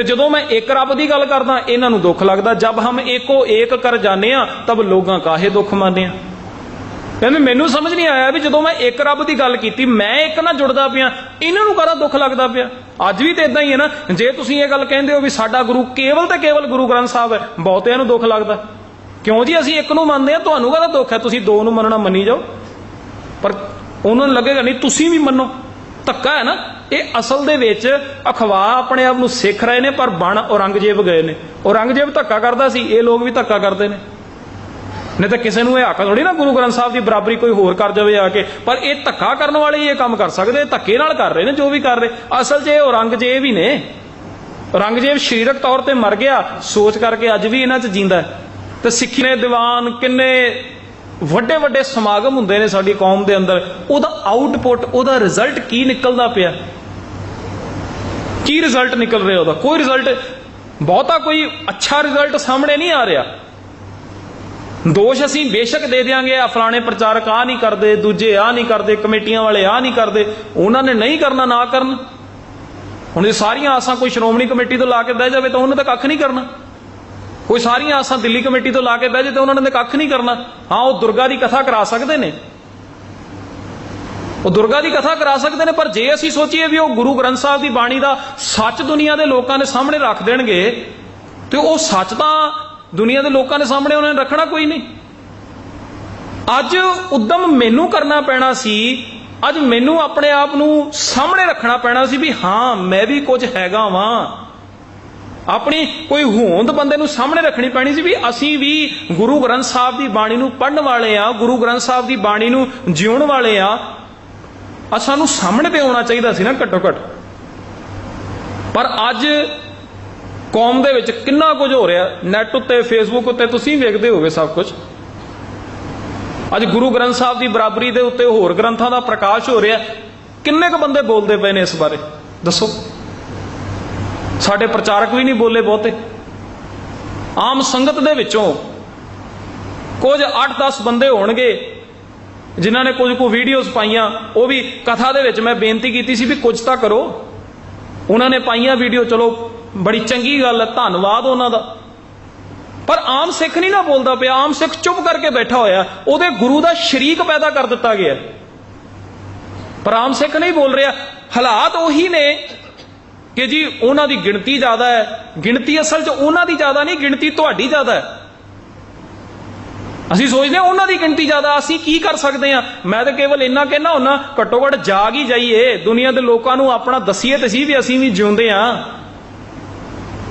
ਤੇ ਜਦੋਂ ਮੈਂ ਇੱਕ ਰੱਬ ਦੀ ਗੱਲ ਕਰਦਾ, ਇਹਨਾਂ ਨੂੰ ਦੁੱਖ ਲੱਗਦਾ। ਜਦ ਹਮ ਏਕੋ ਏਕ ਕਰ ਜਾਣੇ ਆ ਤਬ ਲੋਕਾਂ ਕਾਹੇ ਦੁੱਖ ਮਾਨੇ ਆ ਕਹਿੰਦੇ ਮੈਨੂੰ ਸਮਝ ਨਹੀਂ ਆਇਆ ਵੀ ਜਦੋਂ ਮੈਂ ਇੱਕ ਰੱਬ ਦੀ ਗੱਲ ਕੀਤੀ, ਮੈਂ ਇੱਕ ਨਾਲ ਜੁੜਦਾ ਪਿਆ, ਇਹਨਾਂ ਨੂੰ ਕਾਹਦਾ ਦੁੱਖ ਲੱਗਦਾ ਪਿਆ? ਅੱਜ ਵੀ ਤੇ ਇਦਾਂ ਹੀ ਹੈ ਨਾ, ਜੇ ਤੁਸੀਂ ਇਹ ਗੱਲ ਕਹਿੰਦੇ ਹੋ ਵੀ ਸਾਡਾ ਗੁਰੂ ਕੇਵਲ ਤੇ ਕੇਵਲ ਗੁਰੂ ਗ੍ਰੰਥ ਸਾਹਿਬ ਹੈ, ਬਹੁਤਿਆਂ ਨੂੰ ਦੁੱਖ ਲੱਗਦਾ। ਕਿਉਂ ਜੀ ਅਸੀਂ ਇੱਕ ਨੂੰ ਮੰਨਦੇ ਆ ਤੁਹਾਨੂੰ ਕਾਹਦਾ ਦੁੱਖ ਹੈ? ਤੁਸੀਂ ਦੋ ਨੂੰ ਮੰਨਣਾ ਮੰਨੀ ਜਾਓ। ਪਰ ਉਹਨਾਂ ਨੂੰ ਲੱਗੇਗਾ ਨਹੀਂ, ਤੁਸੀਂ ਵੀ ਮੰਨੋ। ਧੱਕਾ ਹੈ ਨਾ? ਇਹ ਅਸਲ ਦੇ ਵਿੱਚ ਅਖਵਾ ਆਪਣੇ ਆਪ ਨੂੰ ਸਿੱਖ ਰਹੇ ਨੇ, ਪਰ ਬਣ ਔਰੰਗਜ਼ੇਬ ਗਏ ਨੇ। ਔਰੰਗਜ਼ੇਬ ਧੱਕਾ ਕਰਦਾ ਸੀ, ਇਹ ਲੋਕ ਵੀ ਧੱਕਾ ਕਰਦੇ ਨੇ। ਨਹੀਂ ਤਾਂ ਕਿਸੇ ਨੂੰ ਇਹ ਹੱਕ ਥੋੜੀ ਨਾ ਗੁਰੂ ਗ੍ਰੰਥ ਸਾਹਿਬ ਦੀ ਬਰਾਬਰੀ ਕੋਈ ਹੋਰ ਕਰ ਜਾਵੇ ਆ ਕੇ, ਪਰ ਇਹ ਧੱਕਾ ਕਰਨ ਵਾਲੇ ਹੀ ਇਹ ਕੰਮ ਕਰ ਸਕਦੇ, ਧੱਕੇ ਨਾਲ ਕਰ ਰਹੇ ਨੇ, ਜੋ ਵੀ ਕਰ ਰਹੇ। ਅਸਲ 'ਚ ਇਹ ਔਰੰਗਜ਼ੇਬ ਹੀ ਨੇ। ਔਰੰਗਜ਼ੇਬ ਸਰੀਰਕ ਤੌਰ ਤੇ ਮਰ ਗਿਆ, ਸੋਚ ਕਰਕੇ ਅੱਜ ਵੀ ਇਹਨਾਂ 'ਚ ਜਿੰਦਾ ਤੇ ਸਿੱਖੀ ਨੇ ਦੀਵਾਨ ਕਿੰਨੇ ਵੱਡੇ ਵੱਡੇ ਸਮਾਗਮ ਹੁੰਦੇ ਨੇ ਸਾਡੀ ਕੌਮ ਦੇ ਅੰਦਰ। ਉਹਦਾ ਆਊਟਪੁੱਟ ਉਹਦਾ ਰਿਜ਼ਲਟ ਕੀ ਨਿਕਲਦਾ ਪਿਆ? ਕੀ ਰਿਜ਼ਲਟ ਨਿਕਲ ਰਿਹਾ ਉਹਦਾ? ਕੋਈ ਰਿਜ਼ਲਟ ਬਹੁਤਾ ਕੋਈ ਅੱਛਾ ਰਿਜ਼ਲਟ ਸਾਹਮਣੇ ਨਹੀਂ ਆ ਰਿਹਾ। ਦੋਸ਼ ਅਸੀਂ ਬੇਸ਼ੱਕ ਦੇ ਦਿਆਂਗੇ ਆ ਫਲਾਣੇ ਪ੍ਰਚਾਰਕ ਆ ਨਹੀਂ ਕਰਦੇ, ਦੂਜੇ ਆ ਨਹੀਂ ਕਰਦੇ, ਕਮੇਟੀਆਂ ਵਾਲੇ ਆ ਨਹੀਂ ਕਰਦੇ, ਉਹਨਾਂ ਨੇ ਨਹੀਂ ਕਰਨਾ, ਨਾ ਕਰਨ। ਹੁਣ ਇਹ ਸਾਰੀਆਂ ਆਸਾਂ ਕੋਈ ਸ਼੍ਰੋਮਣੀ ਕਮੇਟੀ ਤੋਂ ਲਾ ਕੇ ਬਹਿ ਜਾਵੇ ਤਾਂ ਉਹਨੇ ਤਾਂ ਕੱਖ ਨਹੀਂ ਕਰਨਾ। ਕੋਈ ਸਾਰੀਆਂ ਆਸਾਂ ਦਿੱਲੀ ਕਮੇਟੀ ਤੋਂ ਲਾ ਕੇ ਬਹਿ ਜਾਵੇ ਤਾਂ ਉਹਨਾਂ ਨੇ ਤਾਂ ਕੱਖ ਨਹੀਂ ਕਰਨਾ। ਹਾਂ, ਉਹ ਦੁਰਗਾ ਦੀ ਕਥਾ ਕਰਾ ਸਕਦੇ ਨੇ। ਉਹ ਦੁਰਗਾ ਦੀ ਕਥਾ ਕਰਾ ਸਕਦੇ ਨੇ, ਪਰ ਜੇ ਅਸੀਂ ਸੋਚੀਏ ਵੀ ਉਹ ਗੁਰੂ ਗ੍ਰੰਥ ਸਾਹਿਬ ਦੀ ਬਾਣੀ ਦਾ ਸੱਚ ਦੁਨੀਆ ਦੇ ਲੋਕਾਂ ਦੇ ਸਾਹਮਣੇ ਰੱਖ ਦੇਣਗੇ, ਤੇ ਉਹ ਸੱਚ ਤਾਂ ਦੁਨੀਆ ਦੇ ਲੋਕਾਂ ਦੇ ਸਾਹਮਣੇ ਉਹਨਾਂ ਨੇ ਰੱਖਣਾ ਕੋਈ ਨਹੀਂ। ਅੱਜ ਉਦਮ ਮੈਨੂੰ ਕਰਨਾ ਪੈਣਾ ਸੀ, ਅੱਜ ਮੈਨੂੰ ਆਪਣੇ ਆਪ ਨੂੰ ਸਾਹਮਣੇ ਰੱਖਣਾ ਪੈਣਾ ਸੀ ਵੀ ਹਾਂ, ਮੈਂ ਵੀ ਕੁਝ ਹੈਗਾ ਵਾਂ। ਆਪਣੀ ਕੋਈ ਹੋਂਦ ਬੰਦੇ ਨੂੰ ਸਾਹਮਣੇ ਰੱਖਣੀ ਪੈਣੀ ਸੀ ਵੀ ਅਸੀਂ ਵੀ ਗੁਰੂ ਗ੍ਰੰਥ ਸਾਹਿਬ ਦੀ ਬਾਣੀ ਨੂੰ ਪੜਨ ਵਾਲੇ ਆ, ਗੁਰੂ ਗ੍ਰੰਥ ਸਾਹਿਬ ਦੀ ਬਾਣੀ ਨੂੰ ਜਿਉਣ ਵਾਲੇ ਆ। ਆ ਸਾਨੂੰ ਸਾਹਮਣੇ ਤੇ ਆਉਣਾ ਚਾਹੀਦਾ ਸੀ ਨਾ ਘੱਟੋ ਘੱਟ। ਪਰ ਅੱਜ ਕੌਮ ਦੇ ਵਿੱਚ ਕਿੰਨਾ ਕੁਝ ਹੋ ਰਿਹਾ ਨੈਟ ਉੱਤੇ ਫੇਸਬੁੱਕ ਉੱਤੇ ਤੁਸੀਂ ਵੇਖਦੇ ਹੋਗੇ ਸਭ ਕੁਝ। ਅੱਜ ਗੁਰੂ ਗ੍ਰੰਥ ਸਾਹਿਬ ਦੀ ਬਰਾਬਰੀ ਦੇ ਉੱਤੇ ਹੋਰ ਗ੍ਰੰਥਾਂ ਦਾ ਪ੍ਰਕਾਸ਼ ਹੋ ਰਿਹਾ। ਕਿੰਨੇ ਕੁ ਬੰਦੇ ਬੋਲਦੇ ਪਏ ਨੇ ਇਸ ਬਾਰੇ? ਦੱਸੋ। ਸਾਡੇ ਪ੍ਰਚਾਰਕ ਵੀ ਨਹੀਂ ਬੋਲੇ ਬਹੁਤੇ। ਆਮ ਸੰਗਤ ਦੇ ਵਿੱਚੋਂ ਕੁਝ 8-10 ਬੰਦੇ ਹੋਣਗੇ। ਜਿਨ੍ਹਾਂ ਨੇ ਕੁਝ ਕੁ ਵੀਡੀਓਜ਼ ਪਾਈਆਂ, ਉਹ ਵੀ ਕਥਾ ਦੇ ਵਿੱਚ ਮੈਂ ਬੇਨਤੀ ਕੀਤੀ ਸੀ ਵੀ ਕੁਝ ਤਾਂ ਕਰੋ। ਉਹਨਾਂ ਨੇ ਪਾਈਆਂ ਵੀਡੀਓ ਚਲੋ, ਬੜੀ ਚੰਗੀ ਗੱਲ ਹੈ, ਧੰਨਵਾਦ ਉਹਨਾਂ ਦਾ। ਪਰ ਆਮ ਸਿੱਖ ਨਹੀਂ ਨਾ ਬੋਲਦਾ ਪਿਆ, ਆਮ ਸਿੱਖ ਚੁੱਪ ਕਰਕੇ ਬੈਠਾ ਹੋਇਆ ਉਹਦੇ ਗੁਰੂ ਦਾ ਸ਼ਰੀਕ ਪੈਦਾ ਕਰ ਦਿੱਤਾ ਗਿਆ ਪਰ ਆਮ ਸਿੱਖ ਨਹੀਂ ਬੋਲ ਰਿਹਾ। ਹਾਲਾਤ ਉਹੀ ਨੇ ਕਿ ਜੀ, ਉਹਨਾਂ ਦੀ ਗਿਣਤੀ ਜ਼ਿਆਦਾ ਹੈ। ਗਿਣਤੀ ਅਸਲ 'ਚ ਉਹਨਾਂ ਦੀ ਜ਼ਿਆਦਾ ਨਹੀਂ, ਗਿਣਤੀ ਤੁਹਾਡੀ ਜ਼ਿਆਦਾ ਹੈ। ਅਸੀਂ ਸੋਚਦੇ ਹਾਂ ਉਹਨਾਂ ਦੀ ਗਿਣਤੀ ਜ਼ਿਆਦਾ, ਅਸੀਂ ਕੀ ਕਰ ਸਕਦੇ ਹਾਂ? ਮੈਂ ਤਾਂ ਕੇਵਲ ਇੰਨਾ ਕਹਿਣਾ ਹੁੰਨਾ ਘੱਟੋ ਘੱਟ ਜਾਗ ਹੀ ਜਾਈਏ। ਦੁਨੀਆ ਦੇ ਲੋਕਾਂ ਨੂੰ ਆਪਣਾ ਦਸੀਏ ਤੇ ਸੀ ਵੀ ਅਸੀਂ ਵੀ ਜਿਉਂਦੇ ਹਾਂ।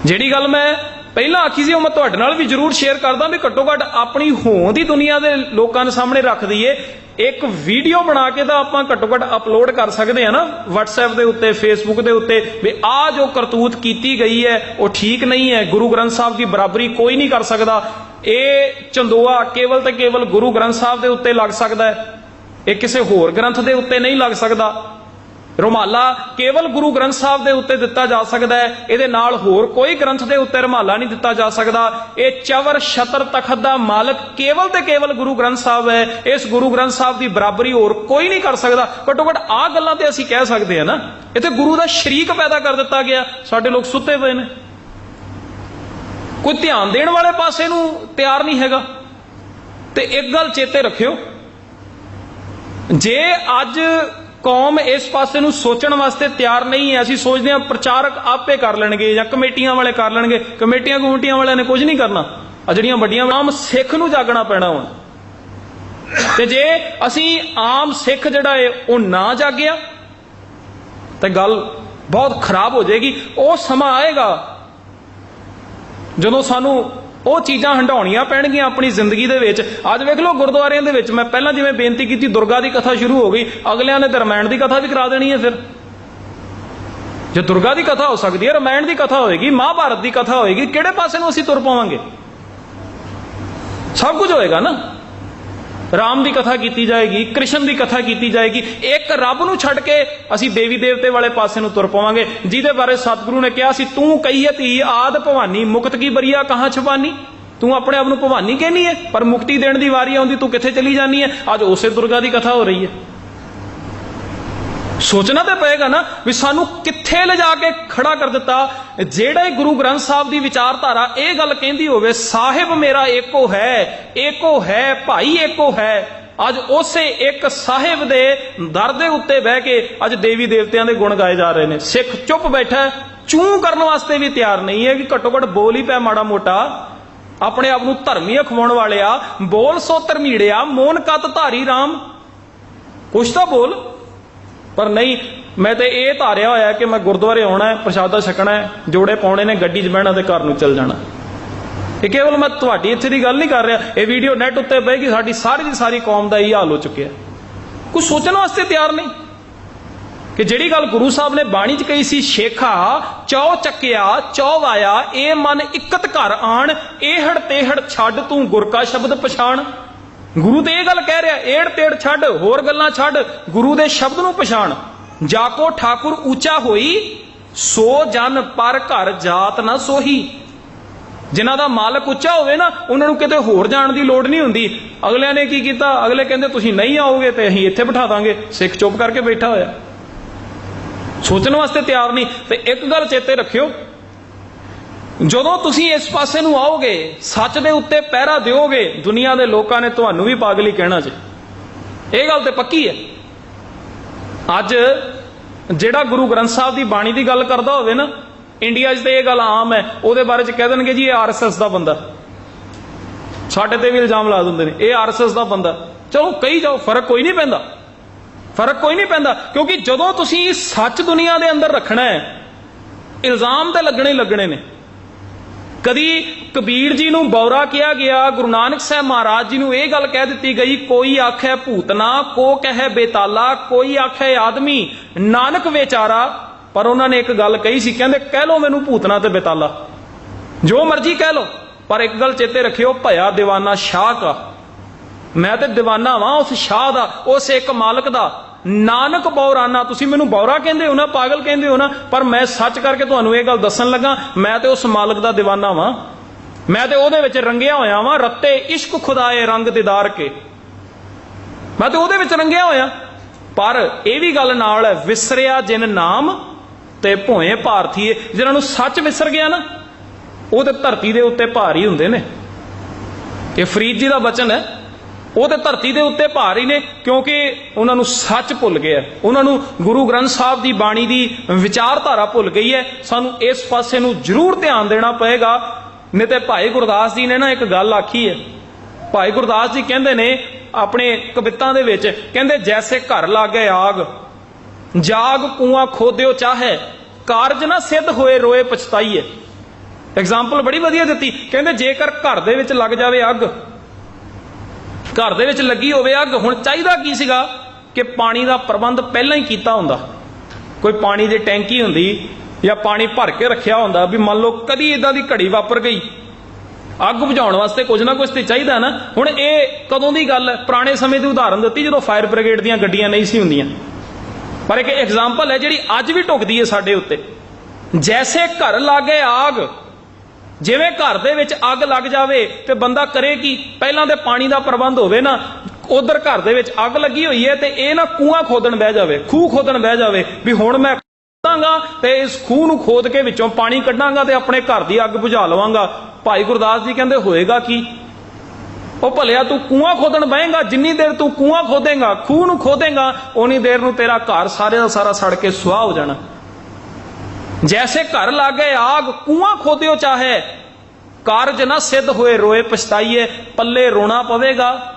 ਜਿਹੜੀ ਗੱਲ ਮੈਂ ਪਹਿਲਾਂ ਆਖੀ ਸੀ, ਉਹ ਮੈਂ ਤੁਹਾਡੇ ਨਾਲ ਵੀ ਜ਼ਰੂਰ ਸ਼ੇਅਰ ਕਰਦਾ ਵੀ ਘੱਟੋ ਘੱਟ ਆਪਣੀ ਹੋਂਦ ਹੀ ਦੁਨੀਆ ਦੇ ਲੋਕਾਂ ਦੇ ਸਾਹਮਣੇ ਰੱਖ ਦਈਏ। ਇੱਕ ਵੀਡੀਓ ਬਣਾ ਕੇ ਤਾਂ ਆਪਾਂ ਘੱਟੋ ਘੱਟ ਅਪਲੋਡ ਕਰ ਸਕਦੇ ਆ ਨਾ। WhatsApp ਦੇ ਉੱਤੇ, Facebook ਦੇ ਉੱਤੇ, ਵੀ ਆਹ ਜੋ ਕਰਤੂਤ ਕੀਤੀ ਗਈ ਹੈ, ਉਹ ਠੀਕ ਨਹੀਂ ਹੈ। ਗੁਰੂ ਗ੍ਰੰਥ ਸਾਹਿਬ ਦੀ ਬਰਾਬਰੀ ਕੋਈ ਨਹੀਂ ਕਰ ਸਕਦਾ। ਇਹ ਚੰਦੋਆ ਕੇਵਲ ਤੇ ਕੇਵਲ ਗੁਰੂ ਗ੍ਰੰਥ ਸਾਹਿਬ ਦੇ ਉੱਤੇ ਲੱਗ ਸਕਦਾ ਹੈ। ਇਹ ਕਿਸੇ ਹੋਰ ਗ੍ਰੰਥ ਦੇ ਉੱਤੇ ਨਹੀਂ ਲੱਗ ਸਕਦਾ। ਰੁਮਾਲਾ ਕੇਵਲ ਗੁਰੂ ਗ੍ਰੰਥ ਸਾਹਿਬ ਦੇ ਉੱਤੇ ਦਿੱਤਾ ਜਾ ਸਕਦਾ ਹੈ। ਇਹਦੇ ਨਾਲ ਹੋਰ ਕੋਈ ਗ੍ਰੰਥ ਦੇ ਉੱਤੇ ਰੁਮਾਲਾ ਨਹੀਂ ਦਿੱਤਾ ਜਾ ਸਕਦਾ। ਇਹ ਚਵਰ ਛਤਰ ਤਖਤ ਦਾ ਮਾਲਕ ਕੇਵਲ ਤੇ ਕੇਵਲ ਗੁਰੂ ਗ੍ਰੰਥ ਸਾਹਿਬ ਹੈ। ਇਸ ਗੁਰੂ ਗ੍ਰੰਥ ਸਾਹਿਬ ਦੀ ਬਰਾਬਰੀ ਹੋਰ ਕੋਈ ਨਹੀਂ ਕਰ ਸਕਦਾ। ਘੱਟੋ ਘੱਟ ਆ ਗੱਲਾਂ ਤੇ ਅਸੀਂ ਕਹਿ ਸਕਦੇ ਹਾਂ ਨਾ, ਇੱਥੇ ਗੁਰੂ ਦਾ ਸ਼ਰੀਕ ਪੈਦਾ ਕਰ ਦਿੱਤਾ ਗਿਆ। ਸਾਡੇ ਲੋਕ ਸੁੱਤੇ ਪਏ ਨੇ। ਕੋਈ ਧਿਆਨ ਦੇਣ ਵਾਲੇ ਪਾਸੇ ਨੂੰ ਤਿਆਰ ਨਹੀਂ ਹੈਗਾ। ਤੇ ਇੱਕ ਗੱਲ ਚੇਤੇ ਰੱਖਿਓ। ਜੇ ਅੱਜ ਕੌਮ ਇਸ ਪਾਸੇ ਨੂੰ ਸੋਚਣ ਵਾਸਤੇ ਤਿਆਰ ਨਹੀਂ ਹੈ। ਅਸੀਂ ਸੋਚਦੇ ਹਾਂ ਪ੍ਰਚਾਰਕ ਆਪੇ ਕਰ ਲੈਣਗੇ ਜਾਂ ਕਮੇਟੀਆਂ ਵਾਲੇ ਕਰ ਲੈਣਗੇ। ਕਮੇਟੀਆਂ ਕਮੇਟੀਆਂ ਵਾਲਿਆਂ ਨੇ ਕੁਝ ਨਹੀਂ ਕਰਨਾ। ਆ ਜਿਹੜੀਆਂ ਵੱਡੀਆਂ ਆਮ ਸਿੱਖ ਨੂੰ ਜਾਗਣਾ ਪੈਣਾ ਵਾ ਤੇ ਜੇ ਅਸੀਂ ਆਮ ਸਿੱਖ ਜਿਹੜਾ ਏ, ਉਹ ਨਾ ਜਾਗਿਆ, ਤੇ ਗੱਲ ਬਹੁਤ ਖਰਾਬ ਹੋ ਜਾਏਗੀ। ਉਹ ਸਮਾਂ ਆਏਗਾ ਜਦੋਂ ਸਾਨੂੰ ਉਹ ਚੀਜ਼ਾਂ ਹੰਡਾਉਣੀਆਂ ਪੈਣਗੀਆਂ ਆਪਣੀ ਜ਼ਿੰਦਗੀ ਦੇ ਵਿੱਚ। ਅੱਜ ਵੇਖ ਲਓ ਗੁਰਦੁਆਰਿਆਂ ਦੇ ਵਿੱਚ ਮੈਂ ਪਹਿਲਾਂ ਜਿਵੇਂ ਬੇਨਤੀ ਕੀਤੀ, ਦੁਰਗਾ ਦੀ ਕਥਾ ਸ਼ੁਰੂ ਹੋ ਗਈ, ਅਗਲਿਆਂ ਨੇ ਤਾਂ ਰਮਾਇਣ ਦੀ ਕਥਾ ਵੀ ਕਰਾ ਦੇਣੀ ਹੈ ਫਿਰ। ਜੇ ਦੁਰਗਾ ਦੀ ਕਥਾ ਹੋ ਸਕਦੀ ਹੈ, ਰਮਾਇਣ ਦੀ ਕਥਾ ਹੋਏਗੀ, ਮਹਾਭਾਰਤ ਦੀ ਕਥਾ ਹੋਏਗੀ, ਕਿਹੜੇ ਪਾਸੇ ਨੂੰ ਅਸੀਂ ਤੁਰ ਪਾਵਾਂਗੇ? ਸਭ ਕੁਝ ਹੋਏਗਾ ਨਾ? ਰਾਮ ਦੀ ਕਥਾ ਕੀਤੀ ਜਾਏਗੀ, ਕ੍ਰਿਸ਼ਨ ਦੀ ਕਥਾ ਕੀਤੀ ਜਾਏਗੀ, ਇੱਕ ਰੱਬ ਨੂੰ ਛੱਡ ਕੇ ਅਸੀਂ ਦੇਵੀ ਦੇਵਤੇ ਵਾਲੇ ਪਾਸੇ ਨੂੰ ਤੁਰ ਪਾਵਾਂਗੇ, ਜਿਹਦੇ ਬਾਰੇ ਸਤਿਗੁਰੂ ਨੇ ਕਿਹਾ ਸੀ, ਤੂੰ ਕਹੀਏ ਧੀ, ਆਦ ਭਵਾਨੀ, ਮੁਕਤ ਕੀ ਬਰੀਆ, ਕਹਾਂ ਛਪਾਨੀ? ਤੂੰ ਆਪਣੇ ਆਪ ਨੂੰ ਭਵਾਨੀ ਕਹਿਨੀ ਹੈ? ਪਰ ਮੁਕਤੀ ਦੇਣ ਦੀ ਵਾਰੀ ਆਉਂਦੀ, ਤੂੰ ਕਿੱਥੇ ਚਲੀ ਜਾਨੀ ਹੈ? ਅੱਜ ਉਸੇ ਦੁਰਗਾ ਦੀ ਕਥਾ ਹੋ ਰਹੀ ਹੈ। ਸੋਚਣਾ ਤਾਂ ਪਏਗਾ ਨਾ ਵੀ ਸਾਨੂੰ ਕਿੱਥੇ ਲਿਜਾ ਕੇ ਖੜਾ ਕਰ ਦਿੱਤਾ। ਜਿਹੜੇ ਗੁਰੂ ਗ੍ਰੰਥ ਸਾਹਿਬ ਦੀ ਵਿਚਾਰਧਾਰਾ ਇਹ ਗੱਲ ਕਹਿੰਦੀ ਹੋਵੇ, ਸਾਹਿਬ ਮੇਰਾ ਏਕੋ ਹੈ ਏਕੋ ਹੈ, ਭਾਈ ਏਕੋ ਹੈ। ਅੱਜ ਉਸੇ ਇੱਕ ਸਾਹਿਬ ਦੇ ਦਰ ਦੇ ਉੱਤੇ ਬਹਿ ਕੇ ਅੱਜ ਦੇਵੀ ਦੇਵਤਿਆਂ ਦੇ ਗੁਣ ਗਾਏ ਜਾ ਰਹੇ ਨੇ। ਸਿੱਖ ਚੁੱਪ ਬੈਠਾ ਚੂੰ ਕਰਨ ਵਾਸਤੇ ਵੀ ਤਿਆਰ ਨਹੀਂ ਹੈ ਕਿ ਘੱਟੋ ਘੱਟ ਬੋਲ ਹੀ ਪੈ ਮਾੜਾ ਮੋਟਾ। ਆਪਣੇ ਆਪ ਨੂੰ ਧਰਮੀ ਅਖਵਾਉਣ ਵਾਲਿਆ, ਬੋਲ ਸੋ ਧਰਮੀੜਿਆ, ਮੋਨ ਕਤ ਧਾਰੀ RAM ਕੁਛ ਤਾਂ ਬੋਲ। ਪਰ ਨਹੀਂ, ਮੈਂ ਤੇ ਇਹ ਧਾਰਿਆ ਹੋਇਆ ਕਿ ਮੈਂ ਗੁਰਦੁਆਰੇ ਆਉਣਾ ਹੈ, ਪ੍ਰਸ਼ਾਦਾ ਛਕਣਾ ਹੈ, ਜੋੜੇ ਪਾਉਣੇ ਨੇ, ਗੱਡੀ 'ਚ ਬਹਿਣਾ ਤੇ ਘਰ ਨੂੰ ਚੱਲ ਜਾਣਾ। ਇਹ ਕੇਵਲ ਮੈਂ ਤੁਹਾਡੀ ਇੱਥੇ ਦੀ ਗੱਲ ਨਹੀਂ ਕਰ ਰਿਹਾ। ਇਹ ਵੀਡੀਓ ਨੈਟ ਉੱਤੇ ਪਏਗੀ ਸਾਡੀ ਸਾਰੀ ਦੀ ਸਾਰੀ ਕੌਮ ਦਾ ਇਹ ਹਾਲ ਹੋ ਚੁੱਕਿਆ ਕੁਝ ਸੋਚਣ ਵਾਸਤੇ ਤਿਆਰ ਨਹੀਂ। ਕਿ ਜਿਹੜੀ ਗੱਲ ਗੁਰੂ ਸਾਹਿਬ ਨੇ ਬਾਣੀ 'ਚ ਕਹੀ ਸੀ ਸ਼ੇਖਾ ਚੌ ਚੱਕਿਆ, ਚੌ ਵਾਇਆ, ਇਹ ਮਨ ਇਕਤ ਘਰ ਆਣ ਇਹੜ ਤੇਹੜ ਛੱਡ ਤੂੰ ਗੁਰ ਕਾ ਸ਼ਬਦ ਪਛਾਣ। ਗੁਰੂ ਤੇ ਇਹ ਗੱਲ ਕਹਿ ਰਿਹਾ, ਏੜ ਤੇੜ ਛੱਡ, ਹੋਰ ਗੱਲਾਂ ਛੱਡ, ਗੁਰੂ ਦੇ ਸ਼ਬਦ ਨੂੰ ਪਛਾਣ। ਜਾਕੋ ਠਾਕੁਰ ਉੱਚਾ ਹੋਈ, ਸੋ ਜਨ ਪਰ ਘਰ ਜਾਤ ਨਾ ਸੋਹੀ। ਜਿਨ੍ਹਾਂ ਦਾ ਮਾਲਕ ਉੱਚਾ ਹੋਵੇ ਨਾ, ਉਹਨਾਂ ਨੂੰ ਕਿਤੇ ਹੋਰ ਜਾਣ ਦੀ ਲੋੜ ਨਹੀਂ ਹੁੰਦੀ। ਅਗਲਿਆਂ ਨੇ ਕੀ ਕੀਤਾ? ਅਗਲੇ ਕਹਿੰਦੇ, ਤੁਸੀਂ ਨਹੀਂ ਆਓਗੇ ਤੇ ਅਸੀਂ ਇੱਥੇ ਬਿਠਾ ਦਾਂਗੇ। ਸਿੱਖ ਚੁੱਪ ਕਰਕੇ ਬੈਠਾ ਹੋਇਆ। ਸੋਚਣ ਵਾਸਤੇ ਤਿਆਰ ਨਹੀਂ। ਤੇ ਇੱਕ ਗੱਲ ਚੇਤੇ ਰੱਖਿਓ ਜਦੋਂ ਤੁਸੀਂ ਇਸ ਪਾਸੇ ਨੂੰ ਆਓਗੇ, ਸੱਚ ਦੇ ਉੱਤੇ ਪਹਿਰਾ ਦਿਓਗੇ, ਦੁਨੀਆ ਦੇ ਲੋਕਾਂ ਨੇ ਤੁਹਾਨੂੰ ਵੀ ਪਾਗਲੀ ਕਹਿਣਾ ਜੇ। ਇਹ ਗੱਲ ਤੇ ਪੱਕੀ ਹੈ। ਅੱਜ ਜਿਹੜਾ ਗੁਰੂ ਗ੍ਰੰਥ ਸਾਹਿਬ ਦੀ ਬਾਣੀ ਦੀ ਗੱਲ ਕਰਦਾ ਹੋਵੇ ਨਾ, ਇੰਡੀਆ 'ਚ ਤੇ ਇਹ ਗੱਲ ਆਮ ਹੈ। ਉਹਦੇ ਬਾਰੇ 'ਚ ਕਹਿ ਦੇਣਗੇ ਜੀ, ਇਹ ਆਰਐਸਐਸ ਦਾ ਬੰਦਾ। ਸਾਡੇ ਤੇ ਵੀ ਇਲਜ਼ਾਮ ਲਾ ਦਿੰਦੇ ਨੇ, ਇਹ ਆਰਐਸਐਸ ਦਾ ਬੰਦਾ। ਚਲੋ, ਕਹੀ ਜਾਓ, ਫ਼ਰਕ ਕੋਈ ਨਹੀਂ ਪੈਂਦਾ। ਫ਼ਰਕ ਕੋਈ ਨਹੀਂ ਪੈਂਦਾ, ਕਿਉਂਕਿ ਜਦੋਂ ਤੁਸੀਂ ਸੱਚ ਦੁਨੀਆ ਦੇ ਅੰਦਰ ਰੱਖਣਾ ਹੈ, ਇਲਜ਼ਾਮ ਤੇ ਲੱਗਣੇ ਲੱਗਣੇ ਨੇ। ਕਦੀ ਕਬੀਰ ਜੀ ਨੂੰ ਬੌਰਾ ਕਿਹਾ ਗਿਆ, ਗੁਰੂ ਨਾਨਕ ਸਾਹਿਬ ਮਹਾਰਾਜ ਜੀ ਨੂੰ ਇਹ ਗੱਲ ਕਹਿ ਦਿੱਤੀ ਗਈ, ਕੋਈ ਆਖੇ ਭੂਤਨਾ ਕੋ ਕਹੇ ਬੇਤਾਲਾ, ਕੋਈ ਆਖੇ ਆਦਮੀ, ਨਾਨਕ ਵਿਚਾਰਾ। ਪਰ ਉਹਨਾਂ ਨੇ ਇੱਕ ਗੱਲ ਕਹੀ ਸੀ, ਕਹਿੰਦੇ, ਕਹਿ ਲਓ ਮੈਨੂੰ ਭੂਤਨਾ ਤੇ ਬੇਤਾਲਾ। ਜੋ ਮਰਜ਼ੀ ਕਹਿ ਲਓ, ਪਰ ਇੱਕ ਗੱਲ ਚੇਤੇ ਰੱਖਿਓ, ਭਇਆ ਦੀਵਾਨਾ ਸ਼ਾਹ ਕਾ। ਮੈਂ ਤੇ ਦੀਵਾਨਾ ਵਾਂ, ਉਸ ਸ਼ਾਹ ਦਾ, ਉਸ ਇੱਕ ਮਾਲਕ ਦਾ। ਨਾਨਕ ਬੌਰਾਨਾ, ਤੁਸੀਂ ਮੈਨੂੰ ਬੌਰਾ ਕਹਿੰਦੇ ਹੋ ਨਾ, ਪਾਗਲ ਕਹਿੰਦੇ ਹੋ ਨਾ, ਪਰ ਮੈਂ ਸੱਚ ਕਰਕੇ ਤੁਹਾਨੂੰ ਇਹ ਗੱਲ ਦੱਸਣ ਲੱਗਾ, ਮੈਂ ਤੇ ਉਸ ਮਾਲਕ ਦਾ ਦੀਵਾਨਾ ਵਾਂ। ਮੈਂ ਤੇ ਉਹਦੇ ਵਿੱਚ ਰੰਗਿਆ ਹੋਇਆ ਵਾਂ, ਰੱਤੇ ਇਸ਼ਕ ਖੁਦਾਏ ਰੰਗ ਦਿਦਾਰ ਕੇ। ਮੈਂ ਤੇ ਉਹਦੇ ਵਿੱਚ ਰੰਗਿਆ ਹੋਇਆ। ਪਰ ਇਹ ਵੀ ਗੱਲ ਨਾਲ ਹੈ ਵਿਸਰਿਆ ਜਿਨ ਨਾਮ ਤੇ ਭੋਏ ਭਾਰਥੀਏ ਜਿਹਨਾਂ ਨੂੰ ਸੱਚ ਵਿਸਰ ਗਿਆ ਨਾ, ਉਹ ਤੇ ਧਰਤੀ ਦੇ ਉੱਤੇ ਭਾਰ ਹੀ ਹੁੰਦੇ ਨੇ। ਇਹ ਫਰੀਦ ਜੀ ਦਾ ਬਚਨ ਹੈ। ਉਹ ਤੇ ਧਰਤੀ ਦੇ ਉੱਤੇ ਭਾਰ ਹੀ ਨੇ, ਕਿਉਂਕਿ ਉਹਨਾਂ ਨੂੰ ਸੱਚ ਭੁੱਲ ਗਿਆ ਉਹਨਾਂ ਨੂੰ ਗੁਰੂ ਗ੍ਰੰਥ ਸਾਹਿਬ ਦੀ ਬਾਣੀ ਦੀ ਵਿਚਾਰਧਾਰਾ ਭੁੱਲ ਗਈ ਹੈ। ਸਾਨੂੰ ਇਸ ਪਾਸੇ ਨੂੰ ਜ਼ਰੂਰ ਧਿਆਨ ਦੇਣਾ ਪਏਗਾ। ਨਹੀਂ ਤੇ ਭਾਈ ਗੁਰਦਾਸ ਜੀ ਨੇ ਨਾ ਇੱਕ ਗੱਲ ਆਖੀ ਹੈ। ਭਾਈ ਗੁਰਦਾਸ ਜੀ ਕਹਿੰਦੇ ਨੇ ਆਪਣੇ ਕਵਿਤਾ ਦੇ ਵਿੱਚ, ਕਹਿੰਦੇ, ਜੈਸੇ ਘਰ ਲਾਗੇ ਆਗ, ਜਾਗ ਕੂਆਂ ਖੋਦਿਓ ਚਾਹੇ, ਕਾਰਜ ਨਾ ਸਿੱਧ ਹੋਏ ਰੋਏ ਪਛਤਾਈਏ। ਐਗਜ਼ਾਮਪਲ ਬੜੀ ਵਧੀਆ ਦਿੱਤੀ। ਕਹਿੰਦੇ, ਜੇਕਰ ਘਰ ਦੇ ਵਿੱਚ ਲੱਗ ਜਾਵੇ ਅੱਗ ਘਰ ਦੇ ਵਿੱਚ ਲੱਗੀ ਹੋਵੇ ਅੱਗ, ਹੁਣ ਚਾਹੀਦਾ ਕੀ ਸੀਗਾ ਕਿ ਪਾਣੀ ਦਾ ਪ੍ਰਬੰਧ ਪਹਿਲਾਂ ਹੀ ਕੀਤਾ ਹੁੰਦਾ? ਕੋਈ ਪਾਣੀ ਦੀ ਟੈਂਕੀ ਹੁੰਦੀ ਜਾਂ ਪਾਣੀ ਭਰ ਕੇ ਰੱਖਿਆ ਹੁੰਦਾ ਵੀ ਮੰਨ ਲਓ ਕਦੀ ਇਦਾਂ ਦੀ ਘੜੀ ਵਾਪਰ ਗਈ। ਅੱਗ ਬੁਝਾਉਣ ਵਾਸਤੇ ਕੁਝ ਨਾ ਕੁਝ ਤੇ ਚਾਹੀਦਾ ਨਾ। ਹੁਣ ਇਹ ਕਦੋਂ ਦੀ ਗੱਲ? ਹੈ ਪੁਰਾਣੇ ਸਮੇਂ ਦੀ ਉਦਾਹਰਨ ਦਿੱਤੀ ਜਦੋਂ ਫਾਇਰ ਬ੍ਰਿਗੇਡ ਦੀਆਂ ਗੱਡੀਆਂ ਨਹੀਂ ਸੀ ਹੁੰਦੀਆਂ। ਪਰ ਇੱਕ ਐਗਜ਼ਾਮਪਲ ਹੈ ਜਿਹੜੀ ਅੱਜ ਵੀ ਟੁਕਦੀ ਹੈ ਸਾਡੇ ਉੱਤੇ। ਜੈਸੇ ਘਰ ਲਾਗੇ ਆਗ ਜਿਵੇਂ ਘਰ ਦੇ ਵਿੱਚ ਅੱਗ ਲੱਗ ਜਾਵੇ ਤੇ ਬੰਦਾ ਕਰੇ ਕੀ? ਪਹਿਲਾਂ ਤੇ ਪਾਣੀ ਦਾ ਪ੍ਰਬੰਧ ਹੋਵੇ ਨਾ, ਉਧਰ ਘਰ ਦੇ ਵਿੱਚ ਅੱਗ ਲੱਗੀ ਹੋਈ ਹੈ ਤੇ ਇਹ ਨਾ ਕੂਆ ਖੋਦਣ ਬਹਿ ਜਾਵੇ, ਖੂਹ ਖੋਦਣ ਬਹਿ ਜਾਵੇ ਵੀ ਹੁਣ ਮੈਂ ਖੋਦਾਂਗਾ ਤੇ ਇਸ ਖੂਹ ਨੂੰ ਖੋਦ ਕੇ ਵਿੱਚੋਂ ਪਾਣੀ ਕੱਢਾਂਗਾ ਤੇ ਆਪਣੇ ਘਰ ਦੀ ਅੱਗ ਬੁਝਾ ਲਵਾਂਗਾ। ਭਾਈ ਗੁਰਦਾਸ ਜੀ ਕਹਿੰਦੇ, ਹੋਏਗਾ ਕੀ? ਉਹ ਭਲਿਆ, ਤੂੰ ਕੂਆ ਖੋਦਣ ਬਹੇਗਾ, ਜਿੰਨੀ ਦੇਰ ਤੂੰ ਕੂਆ ਖੋਦੇਗਾ, ਖੂਹ ਨੂੰ ਖੋਦੇਗਾ ਉਨੀ ਦੇਰ ਨੂੰ ਤੇਰਾ ਘਰ ਸਾਰੇ ਦਾ ਸਾਰਾ ਸੜ ਕੇ ਸੁਆਹ ਹੋ ਜਾਣਾ। ਜੈਸੇ ਘਰ ਲਾਗੇ ਆਗ ਕੂਆ ਖੋਦਿਓ ਚਾਹੇ। ਕਾਰਜ ਨਾ ਸਿੱਧ ਹੋਏ, ਰੋਏ ਪਛਤਾਈਏ, ਪੱਲੇ ਰੋਣਾ ਪਵੇਗਾ,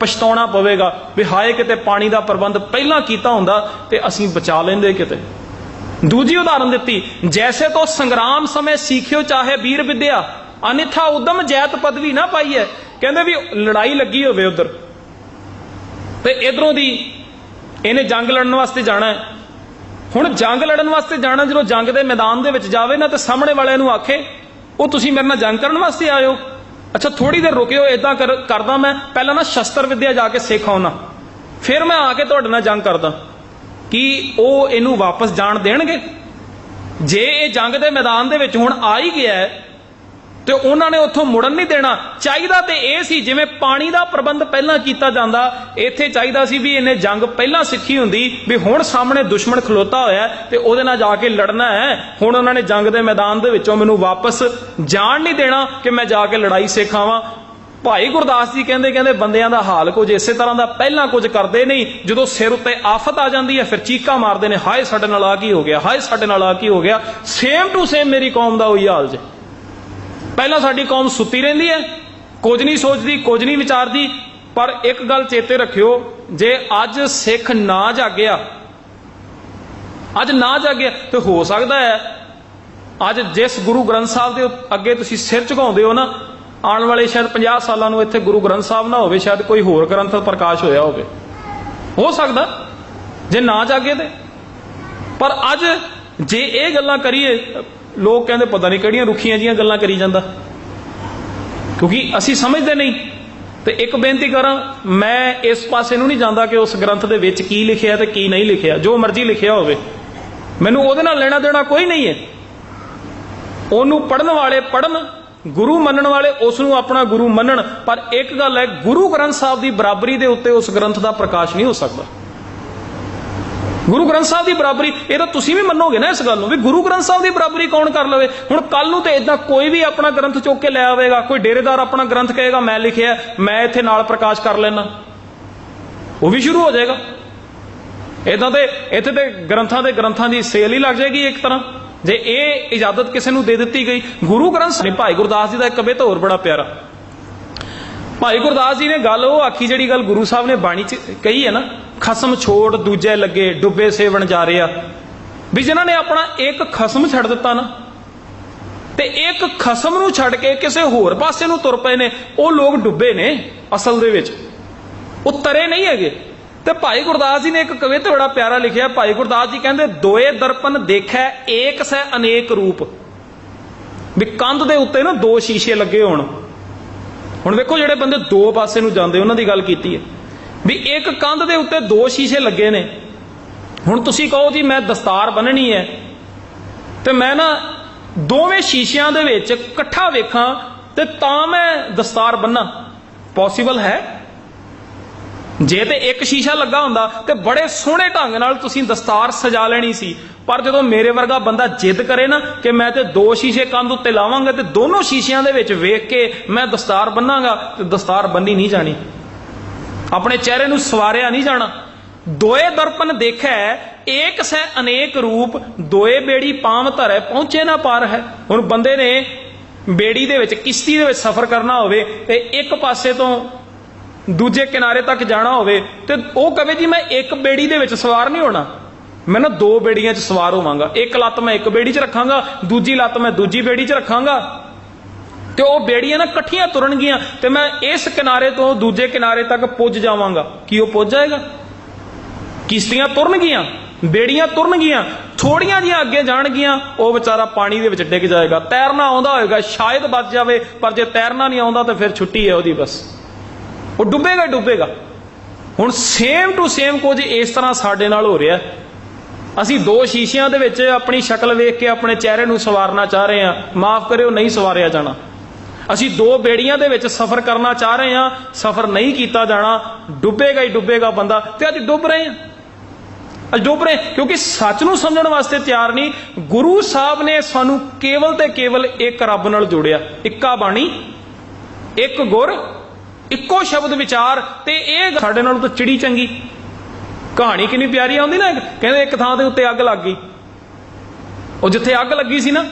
ਪਛਤਾਉਣਾ ਪਵੇਗਾ। ਵੀ ਹਾਏ, ਕਿਤੇ ਪਾਣੀ ਦਾ ਪ੍ਰਬੰਧ ਪਹਿਲਾਂ ਕੀਤਾ ਹੁੰਦਾ ਤੇ ਅਸੀਂ ਬਚਾ ਲੈਂਦੇ ਕਿਤੇ। ਦੂਜੀ ਉਦਾਹਰਨ ਦਿੱਤੀ, ਜੈਸੇ ਤੋਂ ਸੰਗਰਾਮ ਸਮੇਂ ਸਿੱਖਿਓ ਚਾਹੇ ਵੀਰ ਵਿਦਿਆ, ਅਨਿਥਾ ਉਦਮ ਜੈਤ ਪਦਵੀ ਨਾ ਪਾਈਏ। ਕਹਿੰਦੇ ਵੀ ਲੜਾਈ ਲੱਗੀ ਹੋਵੇ ਉਧਰ। ਤੇ ਇਧਰੋਂ ਦੀ, ਇਹਨੇ ਜੰਗ ਲੜਨ ਵਾਸਤੇ ਜਾਣਾ ਹੈ। ਹੁਣ ਜੰਗ ਲੜਨ ਵਾਸਤੇ ਜਾਣਾ ਜਦੋਂ ਜੰਗ ਦੇ ਮੈਦਾਨ ਦੇ ਵਿੱਚ ਜਾਵੇ ਨਾ ਤੇ ਸਾਹਮਣੇ ਵਾਲਿਆਂ ਨੂੰ ਆਖੇ ਉਹ ਤੁਸੀਂ ਮੇਰੇ ਨਾਲ ਜੰਗ ਕਰਨ ਵਾਸਤੇ ਆਇਓ। ਅੱਛਾ ਥੋੜੀ ਦੇਰ ਰੁਕਿਓ ਇਦਾਂ ਕਰਦਾ ਮੈਂ। ਪਹਿਲਾਂ ਨਾ ਸ਼ਸਤਰ ਵਿੱਦਿਆ ਜਾ ਕੇ ਸਿੱਖ ਆਉਣਾ ਫਿਰ ਮੈਂ ਆ ਕੇ ਤੁਹਾਡੇ ਨਾਲ ਜੰਗ ਕਰਦਾ। ਕਿ ਉਹ ਇਹਨੂੰ ਵਾਪਸ ਜਾਣ ਦੇਣਗੇ? ਜੇ ਇਹ ਜੰਗ ਦੇ ਮੈਦਾਨ ਦੇ ਵਿੱਚ ਹੁਣ ਆ ਹੀ ਗਿਆ ਹੈ, ਤੇ ਉਹਨਾਂ ਨੇ ਉੱਥੋਂ ਮੁੜਨ ਨਹੀਂ ਦੇਣਾ। ਚਾਹੀਦਾ ਤੇ ਇਹ ਸੀ, ਜਿਵੇਂ ਪਾਣੀ ਦਾ ਪ੍ਰਬੰਧ ਪਹਿਲਾਂ ਕੀਤਾ ਜਾਂਦਾ, ਇੱਥੇ ਚਾਹੀਦਾ ਸੀ ਵੀ ਇਹਨੇ ਜੰਗ ਪਹਿਲਾਂ ਸਿੱਖੀ ਹੁੰਦੀ, ਵੀ ਹੁਣ ਸਾਹਮਣੇ ਦੁਸ਼ਮਣ ਖਲੋਤਾ ਹੋਇਆ ਤੇ ਉਹਦੇ ਨਾਲ ਜਾ ਕੇ ਲੜਨਾ ਹੈ। ਹੁਣ ਉਹਨਾਂ ਨੇ ਜੰਗ ਦੇ ਮੈਦਾਨ ਦੇ ਵਿੱਚੋਂ ਮੈਨੂੰ ਵਾਪਸ ਜਾਣ ਨਹੀਂ ਦੇਣਾ ਕਿ ਮੈਂ ਜਾ ਕੇ ਲੜਾਈ ਸਿਖਾਵਾਂ ਭਾਈ ਗੁਰਦਾਸ ਜੀ ਕਹਿੰਦੇ ਕਹਿੰਦੇ ਬੰਦਿਆਂ ਦਾ ਹਾਲ ਕੁਝ ਇਸੇ ਤਰ੍ਹਾਂ ਦਾ, ਪਹਿਲਾਂ ਕੁਝ ਕਰਦੇ ਨਹੀਂ। ਜਦੋਂ ਸਿਰ ਉੱਤੇ ਆਫਤ ਆ ਜਾਂਦੀ ਹੈ, ਫਿਰ ਚੀਕਾਂ ਮਾਰਦੇ ਨੇ, ਹਾਏ ਸਾਡੇ ਨਾਲ ਆ ਕੀ ਹੋ ਗਿਆ, ਹਾਏ ਸਾਡੇ ਨਾਲ ਆ ਕੀ ਹੋ ਗਿਆ। ਸੇਮ ਟੂ ਸੇਮ ਮੇਰੀ ਕੌਮ ਦਾ ਉਹੀ ਹਾਲ ਜੇ। ਪਹਿਲਾਂ ਸਾਡੀ ਕੌਮ ਸੁੱਤੀ ਰਹਿੰਦੀ ਹੈ, ਕੁਝ ਨਹੀਂ ਸੋਚਦੀ, ਕੁਝ ਨਹੀਂ ਵਿਚਾਰਦੀ, ਪਰ ਇੱਕ ਗੱਲ ਚੇਤੇ ਰੱਖਿਓ, ਜੇ ਅੱਜ ਸਿੱਖ ਨਾ ਜਾਗਿਆ, ਅੱਜ ਨਾ ਜਾਗਿਆ, ਤੇ ਹੋ ਸਕਦਾ ਹੈ, ਅੱਜ ਜਿਸ ਗੁਰੂ ਗ੍ਰੰਥ ਸਾਹਿਬ ਦੇ ਅੱਗੇ ਤੁਸੀਂ ਸਿਰ ਝੁਕਾਉਂਦੇ ਹੋ ਨਾ, ਆਉਣ ਵਾਲੇ ਸ਼ਾਇਦ 50 ਸਾਲਾਂ ਨੂੰ ਇੱਥੇ ਗੁਰੂ ਗ੍ਰੰਥ ਸਾਹਿਬ ਨਾ ਹੋਵੇ, ਸ਼ਾਇਦ ਕੋਈ ਹੋਰ ਗ੍ਰੰਥ ਪ੍ਰਕਾਸ਼ ਹੋਇਆ ਹੋਵੇ। ਹੋ ਸਕਦਾ, ਜੇ ਨਾ ਜਾਗੇ ਤੇ। ਪਰ ਅੱਜ ਜੇ ਇਹ ਗੱਲਾਂ ਕਰੀਏ ਲੋਕ ਕਹਿੰਦੇ ਪਤਾ ਨਹੀਂ ਕਿਹੜੀਆਂ ਰੁੱਖੀਆਂ ਜੀਆਂ ਗੱਲਾਂ ਕਰੀ ਜਾਂਦਾ। ਕਿਉਂਕਿ ਅਸੀਂ ਸਮਝਦੇ ਨਹੀਂ। ਤੇ ਇੱਕ ਬੇਨਤੀ ਕਰਾਂ, ਮੈਂ ਇਸ ਪਾਸੇ ਨੂੰ ਨਹੀਂ ਜਾਂਦਾ ਕਿ ਉਸ ਗ੍ਰੰਥ ਦੇ ਵਿੱਚ ਕੀ ਲਿਖਿਆ ਤੇ ਕੀ ਨਹੀਂ ਲਿਖਿਆ। ਜੋ ਮਰਜ਼ੀ ਲਿਖਿਆ ਹੋਵੇ। ਮੈਨੂੰ ਉਹਦੇ ਨਾਲ ਲੈਣਾ ਦੇਣਾ ਕੋਈ ਨਹੀਂ ਹੈ। ਉਹਨੂੰ ਪੜਨ ਵਾਲੇ ਪੜਨ ਗੁਰੂ ਮੰਨਣ ਵਾਲੇ ਉਸ ਨੂੰ ਆਪਣਾ ਗੁਰੂ ਮੰਨਣ। ਪਰ ਇੱਕ ਗੱਲ ਹੈ, ਗੁਰੂ ਗ੍ਰੰਥ ਸਾਹਿਬ ਦੀ ਬਰਾਬਰੀ ਦੇ ਉੱਤੇ ਉਸ ਗ੍ਰੰਥ ਦਾ ਪ੍ਰਕਾਸ਼ ਨਹੀਂ ਹੋ ਸਕਦਾ। ਗੁਰੂ ਗ੍ਰੰਥ ਸਾਹਿਬ ਦੀ ਬਰਾਬਰੀ, ਇਹ ਤਾਂ ਤੁਸੀਂ ਵੀ ਮੰਨੋਗੇ ਨਾ ਇਸ ਗੱਲ ਨੂੰ, ਵੀ ਗੁਰੂ ਗ੍ਰੰਥ ਸਾਹਿਬ ਦੀ ਬਰਾਬਰੀ ਕੌਣ ਕਰ ਲਵੇ? ਹੁਣ ਕੱਲ ਨੂੰ ਤੇ ਇਦਾਂ ਕੋਈ ਵੀ ਆਪਣਾ ਗ੍ਰੰਥ ਚੁੱਕ ਕੇ ਲੈ ਆਵੇਗਾ, ਕੋਈ ਡੇਰੇਦਾਰ ਆਪਣਾ ਗ੍ਰੰਥ ਕਹੇਗਾ, ਮੈਂ ਲਿਖਿਆ, ਮੈਂ ਇੱਥੇ ਨਾਲ ਪ੍ਰਕਾਸ਼ ਕਰ ਲੈਣਾ ਉਹ ਵੀ ਸ਼ੁਰੂ ਹੋ ਜਾਏਗਾ। ਇਦਾਂ ਤੇ ਇੱਥੇ ਤੇ ਗ੍ਰੰਥਾਂ ਦੇ ਗ੍ਰੰਥਾਂ ਦੀ ਸੇਲ ਹੀ ਲੱਗ ਜਾਏਗੀ ਇੱਕ ਤਰ੍ਹਾਂ। ਜੇ ਇਹ ਇਜਾਜ਼ਤ ਕਿਸੇ ਨੂੰ ਦੇ ਦਿੱਤੀ ਗਈ, ਗੁਰੂ ਗ੍ਰੰਥ ਸਾਹਿਬ ਭਾਈ ਗੁਰਦਾਸ ਜੀ ਦਾ ਇੱਕ ਕਵਿਤਾ ਹੋਰ ਬੜਾ ਪਿਆਰਾ। ਭਾਈ ਗੁਰਦਾਸ ਜੀ ਨੇ ਗੱਲ ਉਹ ਆਖੀ ਜਿਹੜੀ ਗੱਲ ਗੁਰੂ ਸਾਹਿਬ ਨੇ ਬਾਣੀ ਚ ਕਹੀ ਹੈ ਨਾ, ਖਸਮ ਛੋੜ ਦੂਜੇ ਲੱਗੇ, ਡੁੱਬੇ ਸੇਵਣ ਜਾ ਰਿਆ ਵੀ ਜਿਨ੍ਹਾਂ ਨੇ ਆਪਣਾ ਇੱਕ ਖਸਮ ਛੱਡ ਦਿੱਤਾ ਨਾ, ਤੇ ਇੱਕ ਖਸਮ ਨੂੰ ਛੱਡ ਕੇ ਕਿਸੇ ਹੋਰ ਪਾਸੇ ਨੂੰ ਤੁਰ ਪਏ ਨੇ, ਉਹ ਲੋਕ ਡੁੱਬੇ ਨੇ ਅਸਲ ਦੇ ਵਿੱਚ। ਉਹ ਤਰੇ ਨਹੀਂ ਹੈਗੇ। ਤੇ ਭਾਈ ਗੁਰਦਾਸ ਜੀ ਨੇ ਇੱਕ ਕਵਿਤਾ ਬੜਾ ਪਿਆਰਾ ਲਿਖਿਆ, ਭਾਈ ਗੁਰਦਾਸ ਜੀ ਕਹਿੰਦੇ, ਦੋਏ ਦਰਪਨ ਦੇਖੈ, ਏਕ ਸੈ ਅਨੇਕ ਰੂਪ। ਵੀ ਕੰਧ ਦੇ ਉੱਤੇ ਨਾ ਦੋ ਸ਼ੀਸ਼ੇ ਲੱਗੇ ਹੋਣ। ਹੁਣ ਵੇਖੋ ਜਿਹੜੇ ਬੰਦੇ ਦੋ ਪਾਸੇ ਨੂੰ ਜਾਂਦੇ, ਉਹਨਾਂ ਦੀ ਗੱਲ ਕੀਤੀ ਹੈ। ਵੀ ਇੱਕ ਕੰਧ ਦੇ ਉੱਤੇ ਦੋ ਸ਼ੀਸ਼ੇ ਲੱਗੇ ਨੇ। ਹੁਣ ਤੁਸੀਂ ਕਹੋ ਜੀ ਮੈਂ ਦਸਤਾਰ ਬੰਨਣੀ ਹੈ ਤੇ ਮੈਂ ਨਾ ਦੋਵੇਂ ਸ਼ੀਸ਼ਿਆਂ ਦੇ ਵਿੱਚ ਇਕੱਠਾ ਵੇਖਾਂ ਤੇ ਤਾਂ ਮੈਂ ਦਸਤਾਰ ਬੰਨਾ। ਪੋਸੀਬਲ ਹੈ? ਜੇ ਤੇ ਇੱਕ ਸ਼ੀਸ਼ਾ ਲੱਗਾ ਹੁੰਦਾ ਤੇ ਬੜੇ ਸੋਹਣੇ ਢੰਗ ਨਾਲ ਤੁਸੀਂ ਦਸਤਾਰ ਸਜਾ ਲੈਣੀ ਸੀ। ਪਰ ਜਦੋਂ ਮੇਰੇ ਵਰਗਾ ਬੰਦਾ ਜਿੱਦ ਕਰੇ ਨਾ ਕਿ ਮੈਂ ਤੇ ਦੋ ਸ਼ੀਸ਼ੇ ਕੰਧ ਉੱਤੇ ਲਾਵਾਂਗਾ ਤੇ ਦੋਨੋਂ ਸ਼ੀਸ਼ਿਆਂ ਦੇ ਵਿੱਚ ਵੇਖ ਕੇ ਮੈਂ ਦਸਤਾਰ ਬੰਨਾਂਗਾ ਤੇ ਦਸਤਾਰ ਬੰਨੀ ਨਹੀਂ ਜਾਣੀ। ਆਪਣੇ ਚਿਹਰੇ ਨੂੰ ਸਵਾਰਿਆ ਨਹੀਂ ਜਾਣਾ। ਦੋਏ ਦਰਪਨ ਦੇਖੈ, ਏਕ ਸੈ ਅਨੇਕ ਰੂਪ, ਦੋਏ ਬੇੜੀ ਪਾਮ ਧਰੈ ਪਹੁੰਚੇ ਨਾ ਪਾਰ ਹੈ। ਹੁਣ ਬੰਦੇ ਨੇ ਬੇੜੀ ਦੇ ਵਿੱਚ, ਕਿਸ਼ਤੀ ਦੇ ਵਿੱਚ ਸਫ਼ਰ ਕਰਨਾ ਹੋਵੇ ਤੇ ਇੱਕ ਪਾਸੇ ਤੋਂ ਦੂਜੇ ਕਿਨਾਰੇ ਤੱਕ ਜਾਣਾ ਹੋਵੇ ਤੇ ਉਹ ਕਵੇ ਜੀ ਮੈਂ ਇੱਕ ਬੇੜੀ ਦੇ ਵਿੱਚ ਸਵਾਰ ਨਹੀਂ ਹੋਣਾ। ਮੈਂ ਨਾ ਦੋ ਬੇੜੀਆਂ 'ਚ ਸਵਾਰ ਹੋਵਾਂਗਾ। ਇੱਕ ਲੱਤ ਮੈਂ ਇੱਕ ਬੇੜੀ 'ਚ ਰੱਖਾਂਗਾ, ਦੂਜੀ ਲੱਤ ਮੈਂ ਦੂਜੀ ਬੇੜੀ 'ਚ ਰੱਖਾਂਗਾ। ਤੇ ਉਹ ਬੇੜੀਆਂ ਨਾ ਇਕੱਠੀਆਂ ਤੁਰਨਗੀਆਂ ਤੇ ਮੈਂ ਇਸ ਕਿਨਾਰੇ ਤੋਂ ਦੂਜੇ ਕਿਨਾਰੇ ਤੱਕ ਪੁੱਜ ਜਾਵਾਂਗਾ। ਕੀ ਉਹ ਪੁੱਜ ਜਾਏਗਾ? ਕਿਸ਼ਤੀਆਂ ਤੁਰਨਗੀਆਂ ਬੇੜੀਆਂ ਤੁਰਨਗੀਆਂ ਥੋੜੀਆਂ ਜੀਆਂ ਅੱਗੇ ਜਾਣਗੀਆਂ ਉਹ ਵਿਚਾਰਾ ਪਾਣੀ ਦੇ ਵਿੱਚ ਡਿੱਗ ਜਾਏਗਾ। ਤੈਰਨਾ ਆਉਂਦਾ ਹੋਏਗਾ, ਸ਼ਾਇਦ ਬਚ ਜਾਵੇ, ਪਰ ਜੇ ਤੈਰਨਾ ਨਹੀਂ ਆਉਂਦਾ ਤਾਂ ਫਿਰ ਛੁੱਟੀ ਹੈ ਉਹਦੀ ਬਸ। ਉਹ ਡੁੱਬੇਗਾ ਹੀ ਡੁੱਬੇਗਾ। ਹੁਣ ਸੇਮ ਟੂ ਸੇਮ ਕੁਝ ਇਸ ਤਰ੍ਹਾਂ ਸਾਡੇ ਨਾਲ ਹੋ ਰਿਹਾ। ਅਸੀਂ ਦੋ ਸ਼ੀਸ਼ਿਆਂ ਦੇ ਵਿੱਚ ਆਪਣੀ ਸ਼ਕਲ ਵੇਖ ਕੇ ਆਪਣੇ ਚਿਹਰੇ ਨੂੰ ਸਵਾਰਨਾ ਚਾਹ ਰਹੇ ਹਾਂ। ਮਾਫ ਕਰਿਓ, ਨਹੀਂ ਸਵਾਰਿਆ ਜਾਣਾ। ਅਸੀਂ ਦੋ ਬੇੜੀਆਂ ਦੇ ਵਿੱਚ ਸਫ਼ਰ ਕਰਨਾ ਚਾਹ ਰਹੇ ਹਾਂ, ਸਫ਼ਰ ਨਹੀਂ ਕੀਤਾ ਜਾਣਾ। ਡੁੱਬੇਗਾ ਹੀ ਡੁੱਬੇਗਾ ਬੰਦਾ। ਤੇ ਅੱਜ ਡੁੱਬ ਰਹੇ ਹਾਂ। ਅੱਜ ਡੁੱਬ ਰਹੇ ਕਿਉਂਕਿ ਸੱਚ ਨੂੰ ਸਮਝਣ ਵਾਸਤੇ ਤਿਆਰ ਨਹੀਂ। ਗੁਰੂ ਸਾਹਿਬ ਨੇ ਸਾਨੂੰ ਕੇਵਲ ਤੇ ਕੇਵਲ ਇੱਕ ਰੱਬ ਨਾਲ ਜੋੜਿਆ। ਇੱਕਾ ਬਾਣੀ, ਇੱਕ ਗੁਰ ਇੱਕੋ ਸ਼ਬਦ ਵਿਚਾਰ ਤੇ ਇਹ ਸਾਡੇ ਨਾਲ ਤਾਂ ਚਿੜੀ ਚੰਗੀ। ਕਹਾਣੀ ਕਿੰਨੀ ਪਿਆਰੀ ਆਉਂਦੀ ਨਾ ਕਹਿੰਦੇ ਇੱਕ ਥਾਂ ਦੇ ਉੱਤੇ ਅੱਗ ਲੱਗ ਗਈ। ਉਹ ਜਿੱਥੇ ਅੱਗ ਲੱਗੀ ਸੀ ਨਾ,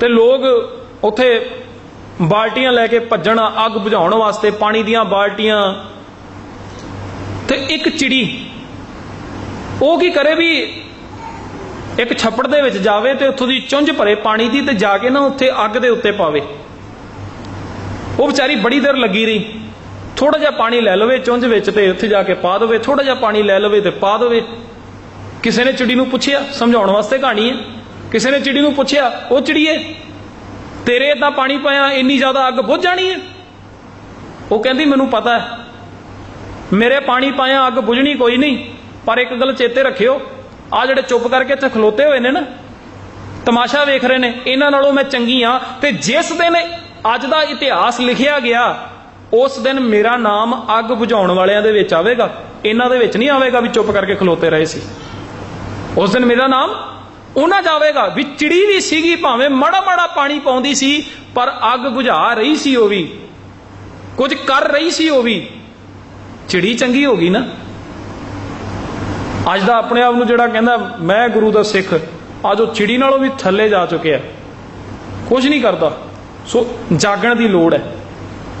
ਤੇ ਲੋਕ ਉੱਥੇ ਬਾਲਟੀਆਂ ਲੈ ਕੇ ਭੱਜਣ ਅੱਗ ਬੁਝਾਉਣ ਵਾਸਤੇ ਪਾਣੀ ਦੀਆਂ ਬਾਲਟੀਆਂ। ਤੇ ਇੱਕ ਚਿੜੀ, ਉਹ ਕੀ ਕਰੇ ਵੀ ਇੱਕ ਛੱਪੜ ਦੇ ਵਿੱਚ ਜਾਵੇ ਤੇ ਉੱਥੋਂ ਦੀ ਚੁੰਝ ਭਰੇ ਪਾਣੀ ਦੀ ਤੇ ਜਾ ਕੇ ਨਾ ਉੱਥੇ ਅੱਗ ਦੇ ਉੱਤੇ ਪਾਵੇ। ਉਹ ਵਿਚਾਰੀ ਬੜੀ ਦੇਰ ਲੱਗੀ ਰਹੀ। ਥੋੜਾ ਜਿਹਾ ਪਾਣੀ ਲੈ ਲਵੇ, ਚੁੰਝ ਵਿੱਚ ਤੇ ਉੱਥੇ ਜਾ ਕੇ ਪਾ ਦੇਵੇ ਥੋੜਾ ਜਿਹਾ ਪਾਣੀ ਲੈ ਲਵੇ ਤੇ ਪਾ ਦੇਵੇ। ਕਿਸੇ ਨੇ ਚਿੜੀ ਨੂੰ ਪੁੱਛਿਆ, ਸਮਝਾਉਣ ਵਾਸਤੇ ਕਹਾਣੀ ਹੈ। ਕਿਸੇ ਨੇ ਚਿੜੀ ਨੂੰ ਪੁੱਛਿਆ, ਉਹ ਚਿੜੀਏ ਤੇਰੇ ਇਦਾਂ ਪਾਣੀ ਪਾਇਆ, ਇੰਨੀ ਜ਼ਿਆਦਾ ਅੱਗ ਬੁੱਝ ਜਾਣੀ ਹੈ ਉਹ ਕਹਿੰਦੀ, ਮੈਨੂੰ ਪਤਾ ਹੈ। ਮੇਰੇ ਪਾਣੀ ਪਾਇਆ, ਅੱਗ ਬੁਝਣੀ ਕੋਈ ਨਹੀਂ, ਪਰ ਇੱਕ ਗੱਲ ਚੇਤੇ ਰੱਖਿਓ, ਆ ਜਿਹੜੇ ਚੁੱਪ ਕਰਕੇ ਇੱਥੇ ਖਲੋਤੇ ਹੋਏ ਨੇ ਨਾ, ਤਮਾਸ਼ਾ ਵੇਖ ਰਹੇ ਨੇ, ਇਹਨਾਂ ਨਾਲੋਂ ਮੈਂ ਚੰਗੀ ਆ ਤੇ ਜਿਸ ਦਿਨ ਅੱਜ ਦਾ ਇਤਿਹਾਸ ਲਿਖਿਆ ਗਿਆ, ਉਸ ਦਿਨ ਮੇਰਾ ਨਾਮ ਅੱਗ ਬੁਝਾਉਣ ਵਾਲਿਆਂ ਦੇ ਵਿੱਚ ਆਵੇਗਾ। ਇਹਨਾਂ ਦੇ ਵਿੱਚ ਨਹੀਂ ਆਵੇਗਾ ਵੀ ਚੁੱਪ ਕਰਕੇ ਖਲੋਤੇ ਰਹੇ ਸੀ। ਉਸ ਦਿਨ ਮੇਰਾ ਨਾਮ ਉਹਨਾਂ ਜਾਵੇਗਾ ਵੀ ਚਿੜੀ ਵੀ ਸੀਗੀ, ਭਾਵੇਂ ਮੜਾ ਮੜਾ ਪਾਣੀ ਪਾਉਂਦੀ ਸੀ, ਪਰ ਅੱਗ ਬੁਝਾ ਰਹੀ ਸੀ ਉਹ ਵੀ। ਕੁਝ ਕਰ ਰਹੀ ਸੀ ਉਹ ਵੀ। ਚਿੜੀ ਚੰਗੀ ਹੋ ਗਈ ਨਾ? ਅੱਜ ਦਾ ਆਪਣੇ ਆਪ ਨੂੰ ਜਿਹੜਾ ਕਹਿੰਦਾ, ਮੈਂ ਗੁਰੂ ਦਾ ਸਿੱਖ, ਅੱਜ ਉਹ ਚਿੜੀ ਨਾਲੋਂ ਵੀ ਥੱਲੇ ਜਾ ਚੁੱਕਿਆ। ਕੁਝ ਨਹੀਂ ਕਰਦਾ। ਸੋ ਜਾਗਣ ਦੀ ਲੋੜ ਹੈ।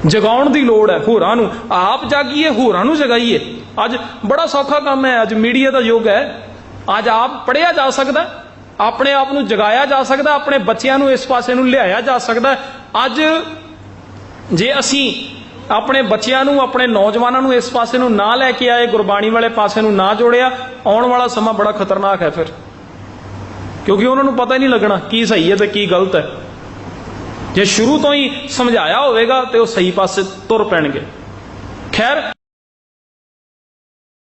ਜਗਾਉਣ ਦੀ ਲੋੜ ਹੈ ਹੋਰਾਂ ਨੂੰ। ਆਪ ਜਾਗੀਏ, ਹੋਰਾਂ ਨੂੰ ਜਗਾਈਏ। ਅੱਜ ਬੜਾ ਸੌਖਾ ਕੰਮ ਹੈ। ਅੱਜ ਮੀਡੀਆ ਦਾ ਯੁੱਗ ਹੈ। ਅੱਜ ਆਪ ਪੜਿਆ ਜਾ ਸਕਦਾ। ਆਪਣੇ ਆਪ ਨੂੰ ਜਗਾਇਆ ਜਾ ਸਕਦਾ। ਆਪਣੇ ਬੱਚਿਆਂ ਨੂੰ ਇਸ ਪਾਸੇ ਨੂੰ ਲਿਆਇਆ ਜਾ ਸਕਦਾ। ਅੱਜ ਜੇ ਅਸੀਂ ਆਪਣੇ ਬੱਚਿਆਂ ਨੂੰ, ਆਪਣੇ ਨੌਜਵਾਨਾਂ ਨੂੰ ਇਸ ਪਾਸੇ ਨੂੰ ਨਾ ਲੈ ਕੇ ਆਏ, ਗੁਰਬਾਣੀ ਵਾਲੇ ਪਾਸੇ ਨੂੰ ਨਾ ਜੋੜਿਆ, ਆਉਣ ਵਾਲਾ ਸਮਾਂ ਬੜਾ ਖਤਰਨਾਕ ਹੈ ਫਿਰ। ਕਿਉਂਕਿ ਉਹਨਾਂ ਨੂੰ ਪਤਾ ਹੀ ਨਹੀਂ ਲੱਗਣਾ ਕੀ ਸਹੀ ਹੈ ਤੇ ਕੀ ਗਲਤ ਹੈ। ਜੇ ਸ਼ੁਰੂ ਤੋਂ ਹੀ ਸਮਝਾਇਆ ਹੋਵੇਗਾ ਤੇ ਉਹ ਸਹੀ ਪਾਸੇ ਤੁਰ ਪੈਣਗੇ। ਖੈਰ